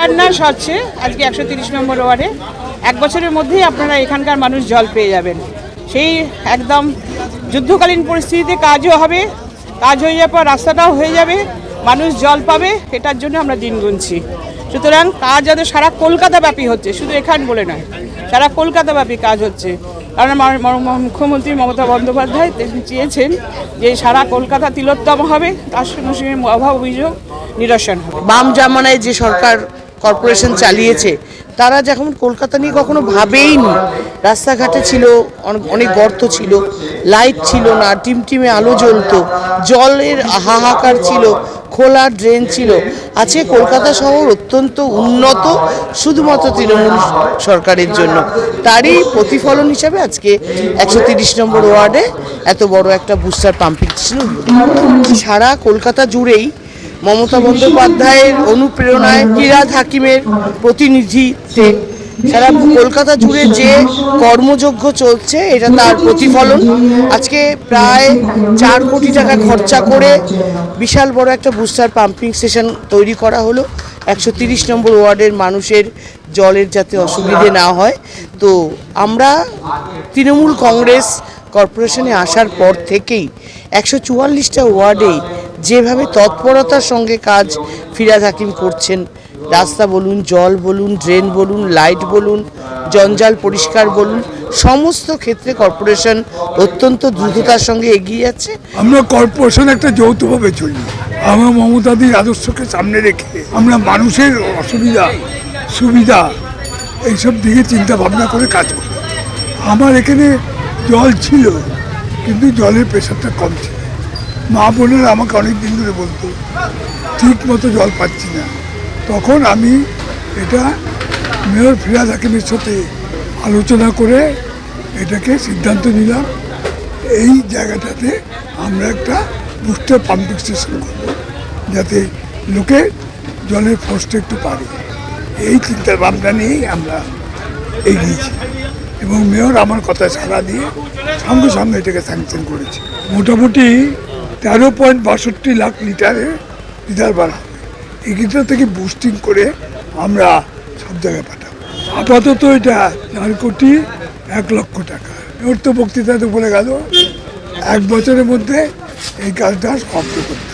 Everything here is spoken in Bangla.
রান্নাস হচ্ছে আজকে একশো তিরিশ নম্বর ওয়ার্ডে। এক বছরের মধ্যেই আপনারা এখানকার মানুষ জল পেয়ে যাবেন। সেই একদম যুদ্ধকালীন পরিস্থিতিতে কাজও হবে, কাজ হয়ে যাওয়ার পর রাস্তাটাও হয়ে যাবে, মানুষ জল পাবে এটার জন্য আমরা দিন গুনছি। সুতরাং কাজ যাতে সারা কলকাতা ব্যাপী হচ্ছে, শুধু এখান বলে নয়, সারা কলকাতা ব্যাপী কাজ হচ্ছে। কারণ মুখ্যমন্ত্রী মমতা বন্দ্যোপাধ্যায় তিনি চেয়েছেন যে সারা কলকাতা তিলোত্তম হবে, তার সঙ্গে সঙ্গে অভাব অভিযোগ নিরসন হবে। বাম জামানায় যে সরকার কর্পোরেশন চালিয়েছে। তারা যখন কলকাতা নিয়ে কখনো ভাবেইনি। রাস্তাঘাটে ছিল অনেক- অনেক গর্ত ছিল লাইট ছিল না টিমটিমে আলো জ্বলতো জলের হাহাকার ছিল খোলা ড্রেন ছিল। আজকে কলকাতা শহর অত্যন্ত উন্নত শুধুমাত্র তৃণমূল সরকারের জন্য। তারই প্রতিফলন হিসাবে আজকে একশো তিরিশ নম্বর ওয়ার্ডে এত বড় একটা বুস্টার পাম্পিং ছিল সারা কলকাতা জুড়েই মমতা বন্দ্যোপাধ্যায়ের অনুপ্রেরণায় কিরাত হাকিমের প্রতিনিধিত্বে সারা কলকাতা জুড়ে যে কর্মযজ্ঞ চলছে, এটা তার প্রতিফলন। আজকে প্রায় চার কোটি টাকা খরচা করে বিশাল বড় একটা বুস্টার পাম্পিং স্টেশন তৈরি করা হলো। একশো তিরিশ নম্বর ওয়ার্ডের মানুষের জলের যাতে অসুবিধে না হয়। তো আমরা তৃণমূল কংগ্রেস কর্পোরেশনে আসার পর থেকেই একশো চুয়াল্লিশটা ওয়ার্ডেই যেভাবে তৎপরতার সঙ্গে কাজ ফিরাজ হাকিম করছেন, রাস্তা বলুন, জল বলুন, ড্রেন বলুন, লাইট বলুন, জঞ্জাল পরিষ্কার বলুন, সমস্ত ক্ষেত্রে কর্পোরেশন অত্যন্ত দ্রুততার সঙ্গে এগিয়ে যাচ্ছে। আমরা কর্পোরেশন একটা যৌথভাবে চলি। আমরা মমতাদির আদর্শকে সামনে রেখে আমরা মানুষের অসুবিধা, সুবিধা এইসব দিকে চিন্তা ভাবনা করে কাজ করি আমার এখানে জল ছিল, কিন্তু জলের প্রেশারটা কম ছিল। মা বোনেরা আমাকে অনেক দিন ধরে বলতো, ঠিক মতো জল পাচ্ছি না। তখন আমি এটা মেয়র ফিরাজ হাকিমের সাথে আলোচনা করে এটাকে সিদ্ধান্ত নিলাম। এই জায়গাটাতে আমরা একটা বুস্টার পাম্পিং স্টেশন করব, যাতে লোকে জলের ফোর্সটা একটু পারে এই চিন্তা ভাবনা নিয়েই আমরা এগিয়েছি এবং মেয়র আমার কথা সাড়া দিয়ে সঙ্গে সঙ্গে এটাকে স্যাংশন করেছে। মোটামুটি তেরো পয়েন্ট বাষট্টি লাখ লিটারে লিটার বাড়া হবে। এগুলো থেকে বুস্টিং করে আমরা সব জায়গায় পাঠাবো। আপাতত এটা চার কোটি এক লক্ষ টাকা। ওর তো বক্তৃতাতে বলে গেল, এক বছরের মধ্যে এই কাজটা সমাপ্ত করতে